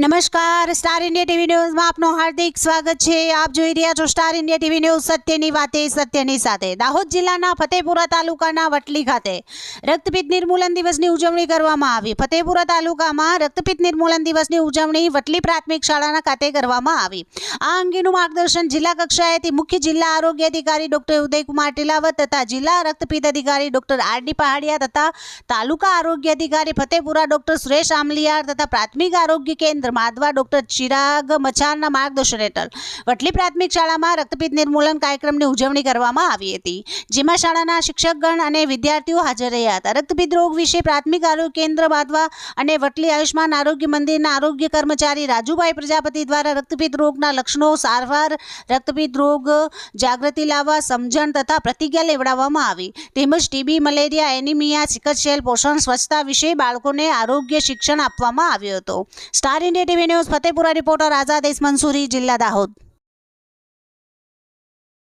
નમસ્કાર, star India TV ન્યૂઝમાં આપનું હાર્દિક સ્વાગત છે. આપ જોઈ રહ્યા છો સ્ટાર ઇન્ડિયા ટીવી ન્યૂઝ સત્યની વાતે, સત્યની સાથે. દાહોદ જિલ્લાના ફતેપુરા તાલુકાના વટલી ખાતે રક્તપિત્ત નિર્મૂલન દિવસની ઉજવણી કરવામાં આવી. ફતેપુરા તાલુકામાં રક્તપિત્ત નિર્મૂલન દિવસની ઉજવણી વટલી પ્રાથમિક શાળાના ખાતે કરવામાં આવી. આ અંગેનું માર્ગદર્શન જિલ્લા કક્ષાએથી મુખ્ય જિલ્લા આરોગ્ય અધિકારી ડોક્ટર ઉદયકુમાર ટીલાવત તથા જિલ્લા રક્તપિત્ત અધિકારી ડોક્ટર આર ડી પહાડિયા તથા તાલુકા આરોગ્ય અધિકારી ફતેપુરા ડોક્ટર સુરેશ આમલિયાર તથા પ્રાથમિક આરોગ્ય કેન્દ્ર માધવા, ડોક્ટર ચિરાગ મચાનના માર્ગદર્શન હેઠળ વટલી પ્રાથમિક શાળામાં રક્તપિત નિર્મૂલન કાર્યક્રમની ઉજવણી કરવામાં આવી હતી, જેમાં શાળાના શિક્ષકગણ અને વિદ્યાર્થીઓ હાજર રહ્યા હતા. રક્તપિત રોગ વિશે પ્રાથમિક આરોગ્ય કેન્દ્ર માધવા અને વટલી આયુષ્માન આરોગ્ય મંદિરના આરોગ્ય કર્મચારી રાજુભાઈ પ્રજાપતિ દ્વારા રક્તપિત રોગના લક્ષણો સારવાર રક્તપિત રોગ જાગૃતિ લાવવા, સમજણ તથા પ્રતિજ્ઞા લેવડાવવામાં આવી. તેમજ ટીબી, મલેરિયા, એનિમિયા સિકલસેલ પોષણ, સ્વચ્છતા વિશે બાળકોને આરોગ્ય શિક્ષણ આપવામાં આવ્યું હતું. Star India TV news Fatepura reporter Azad is Mansuri જિલ્લા દાહોદ